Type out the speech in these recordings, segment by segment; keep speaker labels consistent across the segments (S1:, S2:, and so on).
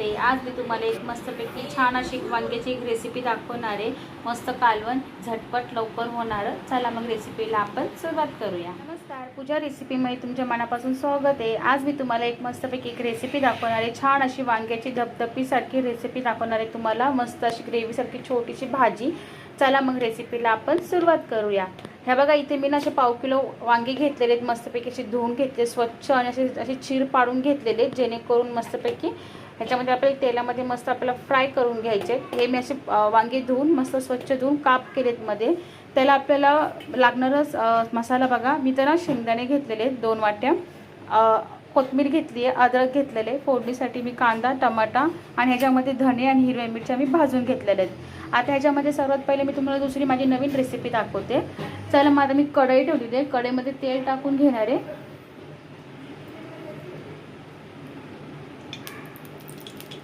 S1: आज मी तुम्हाला एक मस्तपैकी छान अशी वांग्याची एक रेसिपी दाखवणार आहे. मस्त कालवण झटपट लवकर होणार. चला मग रेसिपीला आपण सुरुवात करूया. नमस्कार. पूजा रेसिपीमध्ये तुमच्या मनापासून स्वागत आहे. आज मी तुम्हाला एक मस्तपैकी एक रेसिपी दाखवणार आहे. छान अशी वांग्याची धबधपीसारखी रेसिपी दाखवणार आहे तुम्हाला. मस्त अशी ग्रेव्हीसारखी छोटीशी भाजी. चला मग रेसिपीला आपण सुरुवात करूया. ह्या बघा इथे मी ना असे पाव किलो वांगे घेतलेले आहेत. मस्तपैकी असे धुवून घेतले स्वच्छ आणि असे असे चीर पाडून घेतलेले आहेत, जेणेकरून मस्तपैकी ह्याच्यामध्ये आपल्याला तेलामध्ये मस्त आपल्याला फ्राय करून घ्यायचे. हे मी असे वांगे धुवून मस्त स्वच्छ धुवून काप केलेत मध्ये. त्याला आपल्याला लागणारच मसाला बघा. मी तर ना शेंगदाणे घेतलेले आहेत दोन वाट्या. कोथमीर घेतली आहे अद्रक घेतलेले. फोडणीसाठी मी कांदा टमाटा आणि ह्याच्यामध्ये धणे आणि हिरव्या मिरच्या मी भाजून घेतलेल्या आहेत. आता ह्याच्यामध्ये सर्वात पहिले मी तुम्हाला दुसरी माझी नवीन रेसिपी दाखवते. चला मग आता मी कढई ठेवलेली आहे. कढईमध्ये तेल टाकून घेणार आहे.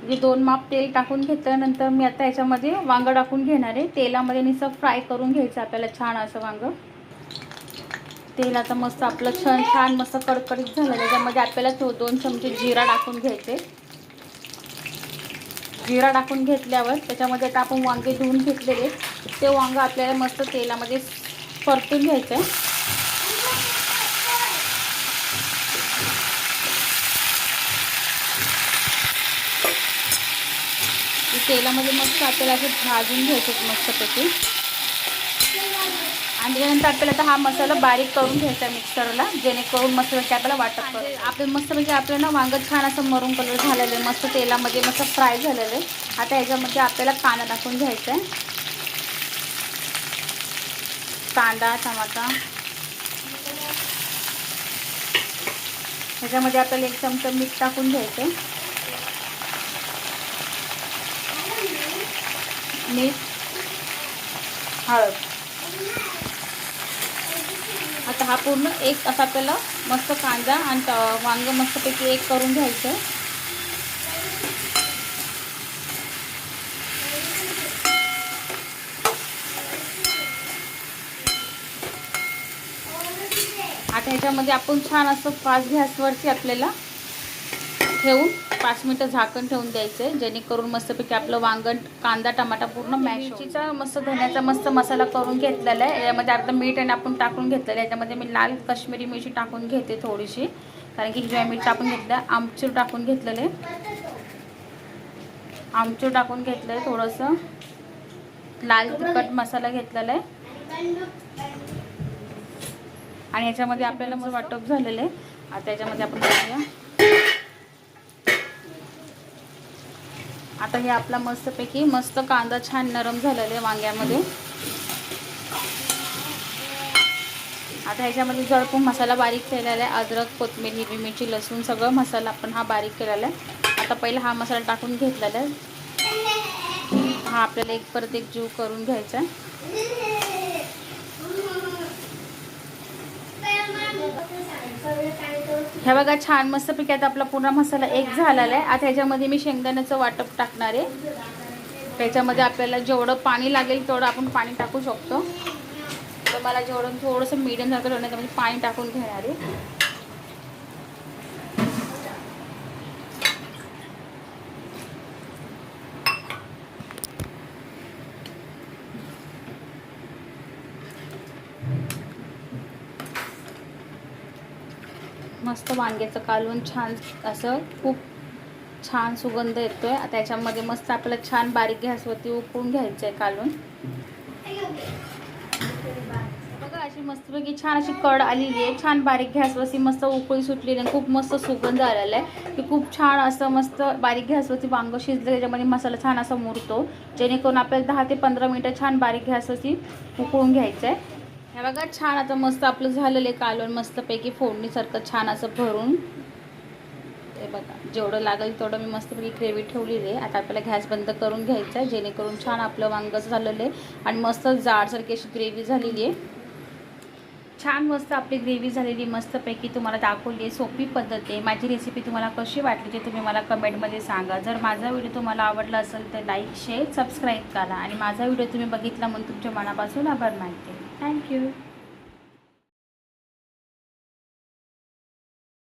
S1: मी दोन माप तेल टाकून घेतल्यानंतर मी आता याच्यामध्ये वांगं टाकून घेणार आहे. तेलामध्ये निसं फ्राय करून घ्यायचं आपल्याला छान असं वांगं. तेल आता मस्त आपलं छान छान मस्त कडकडीत झालं. त्याच्यामध्ये आपल्याला तो दोन चमचे जिरा टाकून घ्यायचे. जिरा टाकून घेतल्यावर त्याच्यामध्ये आता आपण वांगे धुवून घेतलेले ते वांगं आपल्याला मस्त तेलामध्ये परतून घ्यायचं आहे. तेलामध्ये मस्त आपल्याला असे भाजून घ्यायचे मस्तपैकी. आणि त्याच्यानंतर आपल्याला आता हा मसाला बारीक करून घ्यायचा मिक्सरला जेणेकरून मसाल्याची आपल्याला वाटप करू. आपलं मस्त म्हणजे आपलं ना वांगं छान असं मरून कलर झालेलं आहे मस्त तेलामध्ये मस्त फ्राय झालेलं आहे. आता ह्याच्यामध्ये आपल्याला कांदा टाकून घ्यायचा आहे. कांदा टमाटा. ह्याच्यामध्ये आपल्याला एक चमचा मीठ टाकून घ्यायचं आहे. मीठ हळद. आता हा पूर्ण एक असा आपल्याला मस्त कांदा आणि वांग मस्तपैकी एक करून घ्यायचं. आता ह्याच्यामध्ये आपण छान असं पाच गॅसवरती आपल्याला ठेवून पाच मिनटं झाकण ठेवून द्यायचं आहे जेणेकरून मस्तपैकी आपलं वांगण कांदा टमाटा पूर्ण मॅश मस्त धन्याचा मस्त मसाला करून घेतलेला आहे. यामध्ये अर्धा मीठ आणि आपण टाकून घेतलेलं आहे. याच्यामध्ये मी लाल काश्मीरी मिरची टाकून घेते थोडीशी. कारण की हिरव्या मीठ टाकून घेतलं आमचूर टाकून घेतलेलं आहे. आमचूर टाकून घेतलं आहे थोडंसं. लाल तिखट मसाला घेतलेला आहे. आणि याच्यामध्ये आपल्याला मग वाटप झालेलं आहे. आता याच्यामध्ये आपण आता हे आपला मस्तपैकी मस्त कांदा छान नरम झालेला आहे वांग्यामध्ये. आता ह्याच्यामध्ये जळपून मसाला बारीक केलेला आहे. अद्रक कोथमीर हिरवी मिरची लसूण सगळं मसाला आपण हा बारीक केलेला आहे. आता पहिला हा मसाला टाकून घेतलेला आहे. हा आपल्याला एक परत एक जीव करून घ्यायचा आहे. हे बघा छान मस्तपैकी आता आपला पूर्ण मसाला एक झालेला आहे. आता ह्याच्यामध्ये मी शेंगदाण्याचं वाटप टाकणार आहे. त्याच्यामध्ये आपल्याला जेवढं पाणी लागेल तेवढं आपण पाणी टाकू शकतो. तर मला जेवढं थोडंसं मीडियम झालं त्यामध्ये पाणी टाकून घेणार आहे. मस्त वांग्याचं कालवून छान असं खूप छान सुगंध येतोय. आहे त्याच्यामध्ये मस्त आपल्याला छान बारीक गॅसवरती उकळून घ्यायचं आहे कालून बघा अशी मस्तपैकी छान अशी कड आलेली आहे. छान बारीक गॅसवरती मस्त उकळी सुटलेली आहे. खूप मस्त सुगंध आलेला आहे. की खूप छान असं मस्त बारीक गॅसवरती वांगं शिजलं त्याच्यामध्ये मसाला छान असा मुरतो. जेणेकरून आपल्याला दहा ते पंधरा मिनटं छान बारीक गॅसवरती उकळून घ्यायचं आहे हे बघा छान आता मस्त आपलं झालेलं आहे कालवण मस्तपैकी फोडणीसारखं छान असं भरून. ते बघा जेवढं लागेल तेवढं मी मस्तपैकी ग्रेव्ही ठेवलेली आहे. आता आपल्याला गॅस बंद करून घ्यायचा आहे जेणेकरून छान आपलं वांगं झालेलं आहे आणि मस्त जाडसारखी अशी ग्रेव्ही झालेली आहे. छान मस्त आपली ग्रेव्ही झालेली मस्तपैकी तुम्हाला दाखवली आहे सोपी पद्धत आहे. माझी रेसिपी तुम्हाला कशी वाटली ते तुम्ही मला कमेंटमध्ये सांगा. जर माझा व्हिडिओ तुम्हाला आवडला असेल तर लाईक शेअर सबस्क्राईब करा. आणि माझा व्हिडिओ तुम्ही बघितला म्हणून तुमच्या मनापासून आभार मानते. Thank you.